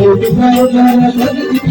కోటి భాగాల బతికి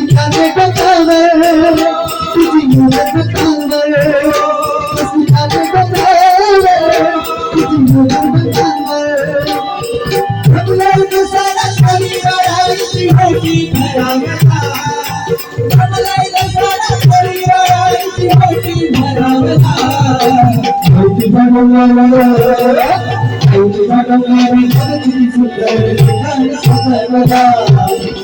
विकवीला माऊली तुझ्या प्रेमी सोन्याचा उगवला विकवीला माऊली तुझ्या प्रेमी सोन्याचा उगवला तुझा डोंगरा तुझा डोंगरा किती सुंदर रंगाने सजवला तुझा डोंगरा किती सुंदर रंगाने सजवला तुझा डोंगरा किती सुंदर रंगाने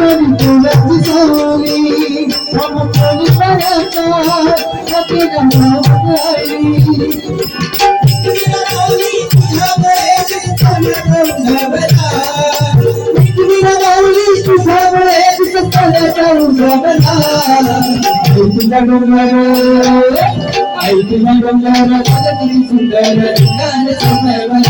ప్రభుత్వని తులసిసోని ప్రభుత్వని పరక కపిన భావతాయి నిరగౌలి తుధవరేసి తనకం భవతా నిరగౌలి తుధవరేసి తనకం భవతా ఐతిగంగరో ఐతిగంగరో తలకి సుందర జ్ఞాన సమవన